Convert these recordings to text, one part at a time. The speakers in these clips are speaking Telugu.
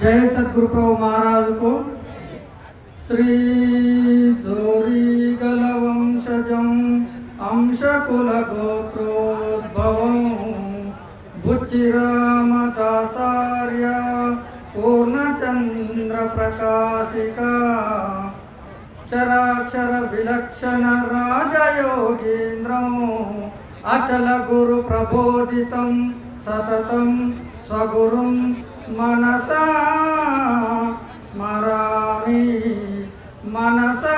जय सदगुरु प्रभु महाराज को श्री जोरी गल वंशजम अंश कुल गोत्रोद्भव बुचिराम दासार्य पूर्णचंद्र प्रकाशिका चराक्षर विलक्षण राजयोगीन्द्रम अचल गुरु प्रबोधितं सततं स्वगुरुं మనసా స్మరామి మనసా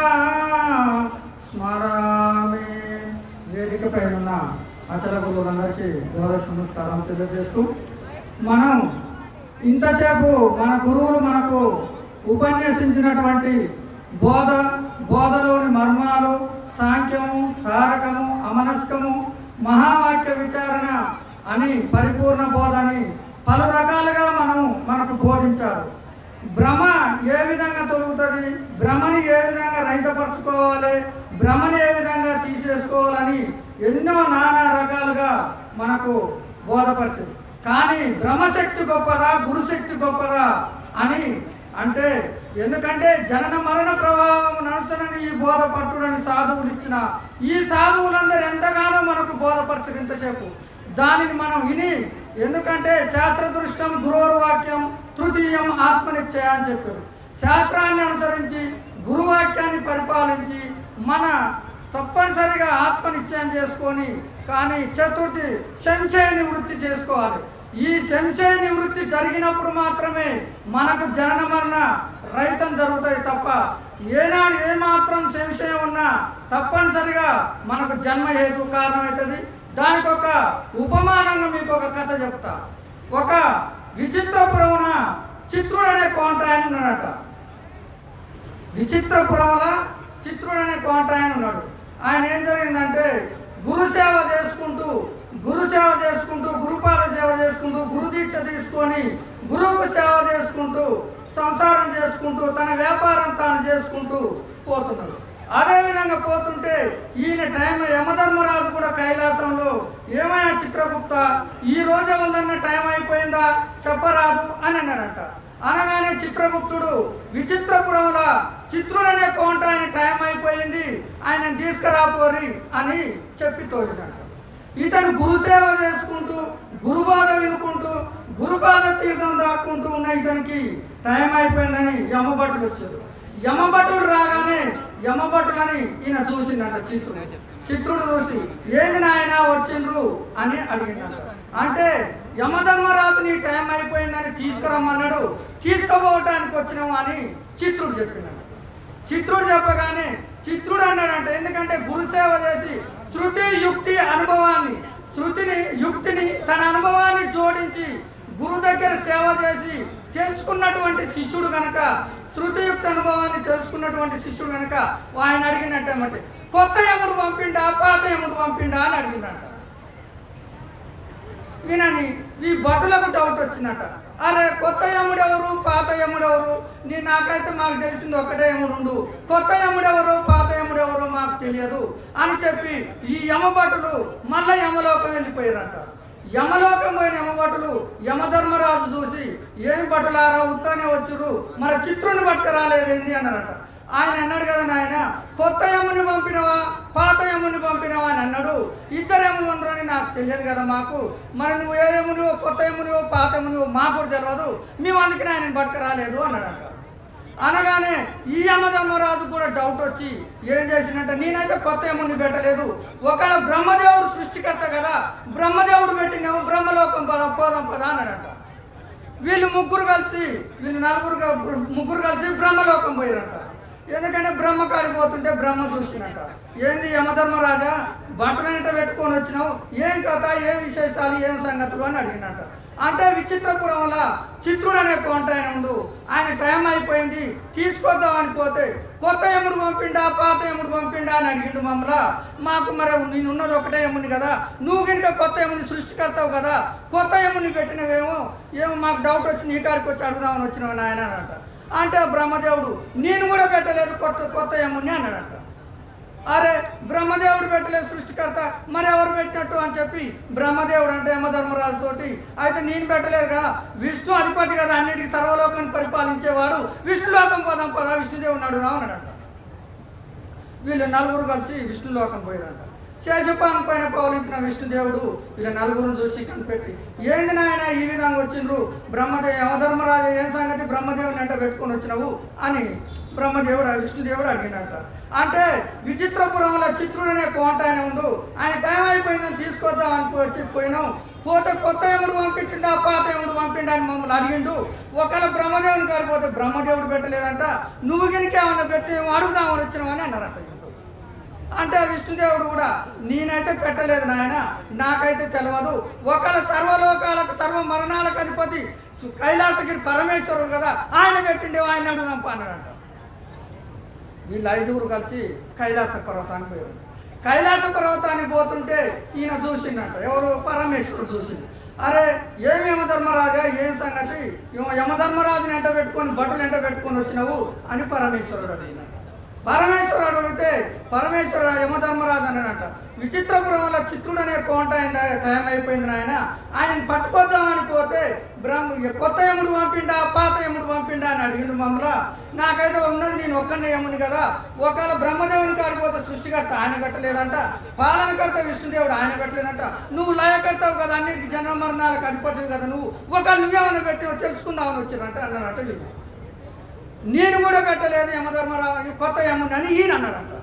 స్మరామి. వేదిక పైన ఉన్న అచల గురువులందరికీ గౌరవ నమస్కారం తెలియజేస్తూ మనం ఇంతసేపు మన గురువులు మనకు ఉపన్యసించినటువంటి బోధ బోధలోని మర్మాలు సాంఖ్యము తారకము అమనస్కము మహావాక్య విచారణ అని పరిపూర్ణ బోధ అని పలు రకాలుగా మనం మనకు బోధించారు. భ్రమ ఏ విధంగా తొలుగుతుంది? భ్రమని ఏ విధంగా రహితపరచుకోవాలి? భ్రమని ఏ విధంగా తీసేసుకోవాలని ఎన్నో నానా రకాలుగా మనకు బోధపరిచింది. కానీ భ్రమశక్తి గొప్పదా? గురుశక్తి గొప్పదా? అని అంటే ఎందుకంటే జనన మరణ ప్రభావం నడుచునని ఈ బోధపట్టుడని సాధువులు ఇచ్చిన ఈ సాధువులందరూ ఎంతగానో మనకు బోధపరచరు ఇంతసేపు. దానిని మనం విని ఎందుకంటే శాస్త్ర దృష్టం గురోర్వాక్యం తృతీయం ఆత్మనిశ్చయ అని చెప్పారు. శాస్త్రాన్ని అనుసరించి గురువాక్యాన్ని పరిపాలించి మన తప్పనిసరిగా ఆత్మనిశ్చయం చేసుకొని కానీ చతుర్థి సంశయ నివృత్తి చేసుకోవాలి. ఈ సంశయ నివృత్తి జరిగినప్పుడు మాత్రమే మనకు జనన మరణ రహితం జరుగుతుంది తప్ప ఏనాడు ఏమాత్రం సంశయం ఉన్నా తప్పనిసరిగా మనకు జన్మ హేతు కారణమవుతుంది. దానికి ఒక ఉపమానంగా మీకు ఒక కథ చెప్తా. ఒక విచిత్రపురమున చిత్రుడు అనే కోంట ఉన్నాడట. విచిత్రపురముల చిత్రుడు అనే కోంట ఉన్నాడు. ఆయన ఏం జరిగిందంటే గురు సేవ చేసుకుంటూ గురు సేవ చేసుకుంటూ గురుపాద సేవ చేసుకుంటూ గురు దీక్ష తీసుకొని గురువుకు సేవ చేసుకుంటూ సంసారం చేసుకుంటూ తన వ్యాపారం తాను చేసుకుంటూ పోతున్నాడు. అదే విధంగా పోతుంటే ఈయన టైం యమధర్మరాజు కూడా కైలాసంలో ఏమయ్యా చిత్రగుప్త? ఈ రోజు వల్లన్న టైం అయిపోయిందా? చెప్పరాదు అని అన్నాడంట. అనగానే చిత్రగుప్తుడు విచిత్రపురముల చిత్రుడనే కోంట ఆయన టైం అయిపోయింది ఆయన తీసుకురాపోరి అని చెప్పి తోలినట్టు ఇతను గురుసేవ చేసుకుంటూ గురుబాధ వినుకుంటూ గురుబాధ తీర్థం దాక్కుంటూ ఉన్న ఇతనికి టైం అయిపోయిందని యమభటులు వచ్చారు యమభటుడు రాగానే యమభటులని ఈయన చూసిందంట చిత్రుడు. చిత్రుడు చూసి ఏంది నాయన వచ్చిండ్రు? అని అడిగిందంట అంటే యమధర్మరాజు నీ టైం అయిపోయిందని తీసుకురమ్మన్నాడు తీసుకుపోవటానికి వచ్చినాము అని చిత్రుడు చెప్పినాడు. చిత్రుడు చెప్పగానే చిత్రుడు అన్నాడంట ఎందుకంటే గురుసేవ చేసి శృతి యుక్తి అనుభవాన్ని శృతిని యుక్తిని తన అనుభవాన్ని జోడించి గురు దగ్గర సేవ చేసి తెలుసుకున్నటువంటి శిష్యుడు కనుక శృతియుక్త అనుభవాన్ని తెలుసుకున్నటువంటి శిష్యుడు కనుక ఆయన అడిగినట్టేమంటే కొత్త యముడు పంపిండా పాత యముడు పంపిండా? అని అడిగినట్ట వినని ఈ భటులకు డౌట్ వచ్చిందట. అరే కొత్త యముడు ఎవరు పాత యముడు ఎవరు నీ నాకైతే మాకు తెలిసింది ఒకటే యముడు ఉండు కొత్త యముడు ఎవరు పాత యముడు ఎవరు మాకు తెలియదు. అని చెప్పి ఈ యమభటులు మళ్ళీ యమలోకి వెళ్ళిపోయారంట. యమలోకం పోయిన యమభటులు యమధర్మరాజు చూసి ఏమి భటులారా ఉత్తానే వచ్చురు మరి చిత్రుని పట్టుకురాలేదేంది అన్నారట. ఆయన అన్నాడు కదా నాయన కొత్త యముని పంపినవా పాత యముని పంపినవా? అని అన్నాడు. ఇద్దరు యములు ఉండరని నాకు తెలియదు కదా మాకు. మరి నువ్వు ఏ యమునివో కొత్త యమునివో పాత యమునివో మాకు కూడా తెలియదు మేము అందుకని ఆయన పట్టుకురాలేదు అన్నాడంట. అనగానే ఈ యమధర్మరాజు కూడా డౌట్ వచ్చి ఏం చేసినట్ట నేనైతే కొత్త ఏముని పెట్టలేదు. ఒకవేళ బ్రహ్మదేవుడు సృష్టికర్త కదా బ్రహ్మదేవుడు పెట్టినేమో బ్రహ్మలోకం పద పోదాం పద అన్నాడంట. వీళ్ళు ముగ్గురు కలిసి వీళ్ళు నలుగురు ముగ్గురు కలిసి బ్రహ్మలోకం పోయారంట. ఎందుకంటే బ్రహ్మ కాడిపోతుంటే బ్రహ్మ చూసినట్ట ఏంది యమధర్మరాజా బట్టలంట పెట్టుకొని వచ్చినావు? ఏం కథ ఏం విశేషాలు ఏం సంగతులు అని అడిగినట్ట అంటే విచిత్రపురం వల్ల చిత్రుడు అనే కొంట ఆయన ఉండు. ఆయన టైం అయిపోయింది. తీసుకొద్దామని పోతే కొత్త ఎముడు పంపిండా పాత ఎముడు పంపిండా అని అడిగిండు మమ్మల మాకు మరి నేను ఉన్నది ఒకటే ఎముని కదా. నువ్వు కనుక కొత్త ఎముని సృష్టికర్తావు కదా. కొత్త ఎముని పెట్టినవేమో? ఏమో మాకు డౌట్ వచ్చి నీ కాడికి వచ్చి అడుగుదామని వచ్చినవి నాయన అన్నట అంటే బ్రహ్మదేవుడు నేను కూడా పెట్టలేదు కొత్త కొత్త ఎముని అన్నాడంట. అరే బ్రహ్మదేవుడు సృష్టికర్త మరి ఎవరు పెట్టినట్టు అని చెప్పి బ్రహ్మదేవుడు అంటే యమధర్మరాజు తోటి అయితే నేను పెట్టలేదు కదా విష్ణు అధిపతి కదా అన్నిటికీ సర్వలోకాన్ని పరిపాలించేవాడు. విష్ణులోకం పోదాం పదా విష్ణుదేవుని అడుగుదాం అన్నాడంట. వీళ్ళు నలుగురు కలిసి విష్ణులోకం పోయారంట. శేషపాన్ పైన పౌలించిన విష్ణుదేవుడు వీళ్ళ నలుగురిని చూసి కనిపెట్టి ఏంది నాయన ఈ విధంగా వచ్చిండ్రు? బ్రహ్మదేవ యమధర్మరాజు ఏం సంగతి? బ్రహ్మదేవుని అంట పెట్టుకొని వచ్చినావు? అని బ్రహ్మదేవుడు ఆ విష్ణుదేవుడు అడిగినట్ట అంటే విచిత్రపురంలో చిత్రుడు అనే కోట ఆయన ఉండు ఆయన టైం అయిపోయిందని తీసుకొద్దాం అని వచ్చి పోయినాం. పోతే కొత్త ఏముడు పంపించిండు ఆ పాత ఏముడు పంపిండు అని మమ్మల్ని అడిగిండు. ఒకవేళ బ్రహ్మదేవుని కాడిపోతే బ్రహ్మదేవుడు పెట్టలేదంట. నువ్వు గినికి ఏమన్నా పెట్టి అడుగుదామని వచ్చినావని అని వీళ్ళతో. అంటే విష్ణుదేవుడు కూడా నేనైతే పెట్టలేదు నాయన నాకైతే తెలియదు ఒకవేళ సర్వలోకాలకు సర్వ మరణాలకు అధిపతి కైలాసగిరి పరమేశ్వరుడు కదా. ఆయన పెట్టిండే ఆయన అడుగుదాం అన్నాడంట వీళ్ళు ఐదుగురు కలిసి కైలాస పర్వతానికి పోయారు. కైలాస పర్వతానికి పోతుంటే ఈయన చూసిండంట. ఎవరు? పరమేశ్వరుడు చూసిండు. అరే ఏమి యమధర్మరాజా? ఏం సంగతి? యమధర్మరాజుని ఎంట పెట్టుకొని బట్టలు ఎంట పెట్టుకొని వచ్చినావు అని పరమేశ్వరుడు అడిగినాడు పరమేశ్వరుడు అడిగితే పరమేశ్వర యమధర్మరాజు అన్నాడంట విచిత్రపురం వల్ల చిత్రుడు అనే కోంట ఆయన టైం అయిపోయింది నాయన? ఆయన పట్టుకొద్దాం అనిపోతే బ్రహ్మ కొత్త యముడు పంపిండా పాత యముడు పంపిండా? అని అడిగిండు మమ్మల్ని నాకైతే ఉన్నది నేను ఒక్కనే యముని కదా. ఒకవేళ బ్రహ్మదేవుని కాడిపోతే సృష్టికర్త ఆయన పెట్టలేదంట పాలనకర్త విష్ణుదేవుడు ఆయన పెట్టలేదంట నువ్వు లయకర్తావు కదా అన్ని జన మరణాలకు అధిపతివి కదా నువ్వు. ఒకవేళ నువ్వేమని పెట్టి తెలుసుకుందామని వచ్చినంట అన్నాడంట నేను కూడా పెట్టలేదు యమధర్మరావు కొత్త యముని అని ఈయన అన్నాడంట.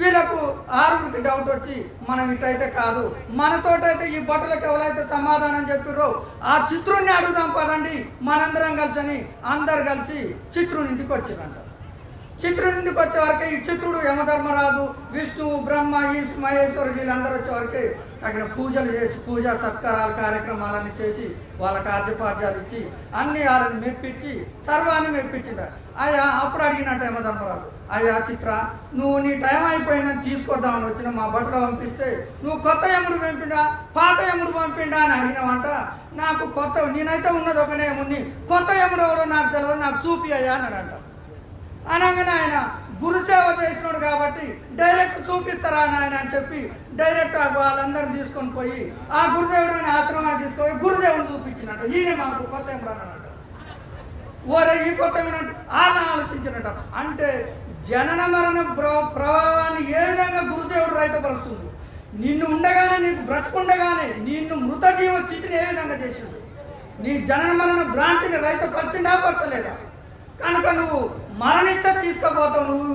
వీళ్ళకు ఆరుగురికి డౌట్ వచ్చి మనం ఇటైతే కాదు. మనతోటైతే ఈ బట్టలకు ఎవరైతే సమాధానం చెప్పారో ఆ చిత్రుణ్ణి అడుగుదాం పదండి. మనందరం కలిసి అని అందరు కలిసి చిత్రుని ఇంటికి వచ్చిరంట. చిత్రుని ఇంటికి వచ్చే వరకే ఈ చిత్రుడు యమధర్మరాజు విష్ణువు బ్రహ్మ ఈ మహేశ్వరుడు వీళ్ళందరూ వచ్చే వరకే తగిన పూజలు చేసి పూజా సత్కారాలు కార్యక్రమాలన్నీ చేసి వాళ్ళకి ఆద్యపాద్యాలు ఇచ్చి అన్ని వాళ్ళని మెప్పించి సర్వాన్ని మెప్పించిండ అయ్యా అప్పుడు అడిగినట్టు యమధర్మరాజు అయ్యా చిత్ర నువ్వు నీ టైం అయిపోయినా తీసుకొద్దామని వచ్చిన మా బట్టలు పంపిస్తే నువ్వు కొత్త ఎముడు పంపిండా? పాత ఎముడు పంపిండా? అని అడిగినావంట. నాకు కొత్త నేనైతే ఉన్నది ఒకనే ఎముడిని కొత్త ఎముడు ఎవడో నాకు తెలియదు నాకు చూపి అయ్యా అన్నాడంట. అనగానే ఆయన గురుసేవ చేసినాడు కాబట్టి డైరెక్ట్ చూపిస్తారా నాయన అని చెప్పి డైరెక్ట్ ఆ వాళ్ళందరిని తీసుకొని పోయి ఆ గురుదేవుడు ఆయన ఆశ్రమాన్ని తీసుకొని గురుదేవుని చూపించినట్టు ఈయన మాకు కొత్త ఎముడు అన్నాడంట. ఓరే ఈ కొత్త ఎముడు ఆలోచించినట్ట అంటే జనన మరణ ప్రభావాన్ని ఏ విధంగా గురుదేవుడు రైతపరుస్తుంది? నిన్ను ఉండగానే నీకు బ్రతకుండగానే నిన్ను మృత జీవ స్థితిని ఏ విధంగా చేసిండు? నీ జనన మరణ భ్రాంతిని రైతు పరిచిందా పరచలేదా కనుక నువ్వు మరణిస్తే తీసుకుపోతావు నువ్వు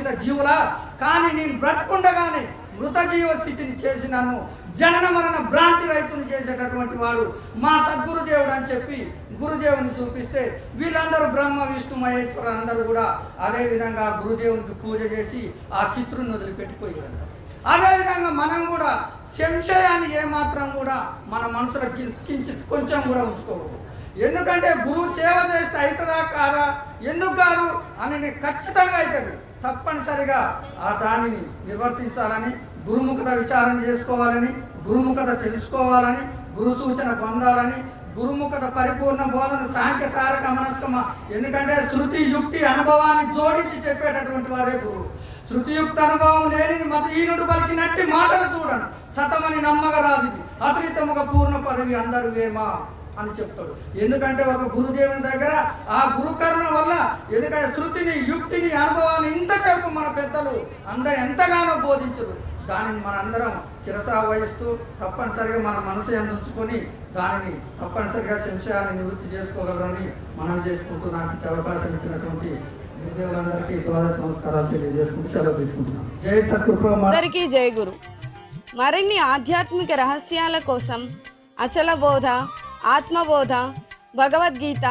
ఇలా జీవులా? కానీ నేను బ్రతకుండగానే మృతజీవ స్థితిని చేసి నన్ను జనన మరణ భ్రాంతి రైతుని చేసేటటువంటి వాడు మా సద్గురుదేవుడు అని చెప్పి గురుదేవుని చూపిస్తే వీళ్ళందరూ బ్రహ్మ విష్ణు మహేశ్వర అందరూ కూడా అదే విధంగా గురుదేవునికి పూజ చేసి ఆ చిత్రుని వదిలిపెట్టిపోయారంట. అదేవిధంగా మనం కూడా సంశయాన్ని ఏమాత్రం కూడా మన మనసులో కించి కొంచెం కూడా ఉంచుకోకూడదు. ఎందుకంటే గురువు సేవ చేస్తే అవుతుందా కాదా? ఎందుకు కాదు? అని ఖచ్చితంగా అవుతుంది. తప్పనిసరిగా ఆ దానిని నిర్వర్తించాలని గురుముఖత విచారణ చేసుకోవాలని గురుముఖత తెలుసుకోవాలని గురు సూచన పొందాలని గురుముఖత పరిపూర్ణ బోధన సాంఖ్య తారక మనస్కమ ఎందుకంటే శృతి యుక్తి అనుభవాన్ని జోడించి చెప్పేటటువంటి వారే గురువు. శృతియుక్త అనుభవం లేని మతహీనుడు పలికినట్టి మాటలు చూడను. సతమని నమ్మగరాదు అతనితముగా పూర్ణ పదవి అందరు వేమా అని చెప్తాడు. ఎందుకంటే ఒక గురుదేవుని దగ్గర ఆ గురుకరణ వల్ల ఎందుకంటే శృతిని యుక్తిని అనుభవం మన పెద్దలు అందరు ఎంతగానో బోధించరు. దానిని మనందరం శిరసా వహిస్తూ తప్పనిసరిగా మన మనసు ఎందు ఉంచుకొని దానిని తప్పనిసరిగా సంశయాన్ని నివృత్తి చేసుకోగలరని మనం చేసుకుంటూ నాకు అవకాశం ఇచ్చినటువంటి గురుదేవులందరికీ ద్వాదశ నమస్కారాలు తెలియజేసుకుంటూ సెలవు తీసుకుంటున్నాం జై సత్కృప అందరికీ జయ గురు. మరిన్ని ఆధ్యాత్మిక రహస్యాల కోసం అచల బోధ ఆత్మబోధ భగవద్గీత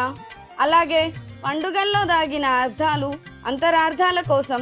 అలాగే పండుగల్లో దాగిన అర్థాలు అంతరార్థాల కోసం